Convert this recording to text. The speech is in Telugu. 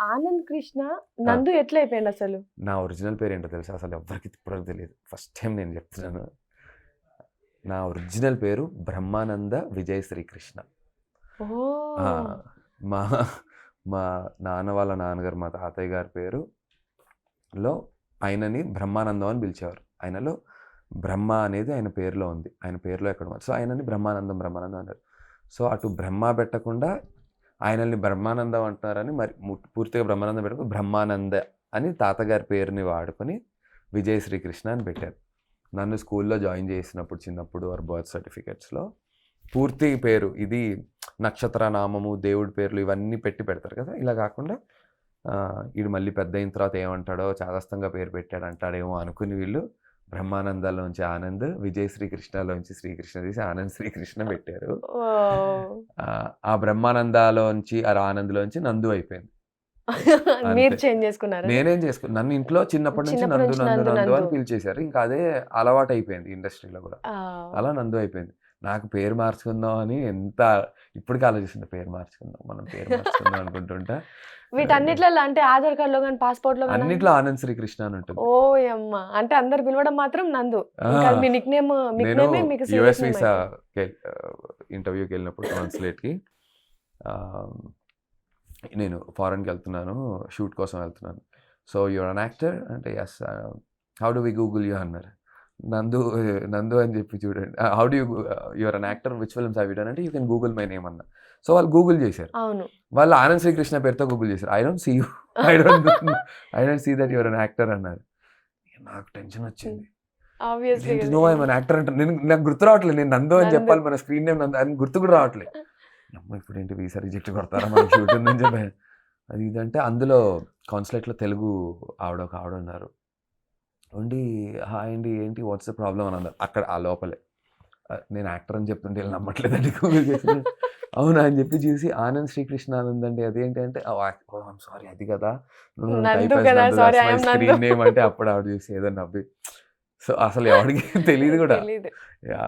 ఆనంద్ కృష్ణ నందు ఎట్లా అయిపోయింది అసలు? నా ఒరిజినల్ పేరు ఏంటో తెలుసా? అసలు ఎవ్వరికి ఇప్పటివరకు తెలియదు. ఫస్ట్ టైం నేను చెప్తున్నాను. నా ఒరిజినల్ పేరు బ్రహ్మానంద విజయ్ శ్రీకృష్ణ. మా మా నాన్న వాళ్ళ నాన్నగారు మా తాతయ్య గారి పేరు లో ఆయనని బ్రహ్మానందం అని పిలిచేవారు. ఆయనలో బ్రహ్మ అనేది ఆయన పేరులో ఉంది. ఆయన పేరులో ఎక్కడ సో ఆయనని బ్రహ్మానందం బ్రహ్మానందం అన్నారు. సో అటు బ్రహ్మ పెట్టకుండా ఆయనల్ని బ్రహ్మానందం అంటున్నారని మరి ము- పూర్తిగా బ్రహ్మానందం పెట్టుకుని బ్రహ్మానంద అని తాతగారి పేరుని వాడుకొని విజయ్ శ్రీకృష్ణ అని పెట్టారు. నన్ను స్కూల్లో జాయిన్ చేసినప్పుడు చిన్నప్పుడు వారి బర్త్ సర్టిఫికెట్స్లో పూర్తి పేరు ఇది నక్షత్ర నామము దేవుడి పేర్లు ఇవన్నీ పెట్టి పెడతారు కదా. ఇలా కాకుండా వీడు మళ్ళీ పెద్ద అయిన తర్వాత ఏమంటాడో చాదస్తంగా పేరు పెట్టాడు అంటాడేమో అనుకుని వీళ్ళు బ్రహ్మానందాలోంచి ఆనంద్ విజయ్ శ్రీకృష్ణలోంచి శ్రీకృష్ణ తీసి ఆనంద్ శ్రీకృష్ణ పెట్టారు. ఆ, ఆ బ్రహ్మానందాలోంచి ఆ ఆనంద్లోంచి నందు అయిపోయింది. మీరు. చేంజ్ చేసుకున్నారు? నేనేం చేసుకున్నా నన్ను ఇంట్లో చిన్నప్పటి నుంచి నందు నందు నందు, అని. పిలిచేశారు. ఇంకా అదే అలవాటు అయిపోయింది ఇండస్ట్రీలో కూడా. అలా నందు అయిపోయింది. నాకు పేరు మార్చుకుందాం అని ఎంత ఇప్పటికీ ఆలోచిస్తుంది పేరు మార్చుకుందాం మనం పేరు మార్చుకుందాం అనుకుంటుంటా వీటన్నిట్లలో అంటే ఆధార్ కార్డ్లో కానీ పాస్పోర్ట్లో అన్నిట్లో ఆనంద్ శ్రీకృష్ణ అని ఉంటుంది. ఓ అమ్మ అంటే అందరు పిలవడం మాత్రం నందు. మీ నిక్ నేమ్ నేను యుఎస్ వీసా ఇంటర్వ్యూకి వెళ్ళినప్పుడు కాన్సులేట్కి నేను ఫారెన్కి వెళ్తున్నాను షూట్ కోసం వెళ్తున్నాను. సో యువర్ అన్ యాక్టర్ అంటే yes how do we Google you అన్నారు నందు నందు అని చెప్పి చూడండి. How do you your an actor which films have done అంటే you can Google my name అన్న. సో వాళ్ళు గూగుల్ చేశారు. అవును. వాళ్ళు ఆనంద్ శ్రీకృష్ణ పేరుతో గూగుల్ చేశారు. I don't see you I don't I don't see that your an actor అన్నారు. నాకు టెన్షన్ వచ్చింది. నో ఐ మన యాక్టర్ అంటే నేను నాకు గుర్తు రావట్లేదు. నేను నందు అని. చెప్పాలి మన స్క్రీన్ నేమ్ నందు. అని గుర్తు కూడా రావట్లేదు. అమ్మ ఇప్పుడు ఏంటి వీసా రిజెక్ట్ కొడతారా? మన షూట్ ఉందని చెప్పి. అది ఇదంటే అందులో కాన్సులేట్లో తెలుగు ఆవిడ ఒక ఆవిడ ఉన్నారు. ఉండి హాయ్ అండి ఏంటి వాట్స్ ద ప్రాబ్లం అని అన్నారు. అక్కడ ఆ లోపలే. నేను యాక్టర్ అని చెప్తుంటే వీళ్ళు నమ్మట్లేదండి గూగుల్ చేసి అవునా అని చెప్పి చూసి ఆనంద్ శ్రీకృష్ణ ఆనంద్ అండి అదేంటి అంటే సారీ అది కదా. స్క్రీన్. నేమ్ అంటే అప్పుడు ఆవిడ చూసి ఏదో నవ్వి. సో అసలు ఎవరికి తెలియదు కూడా. యా.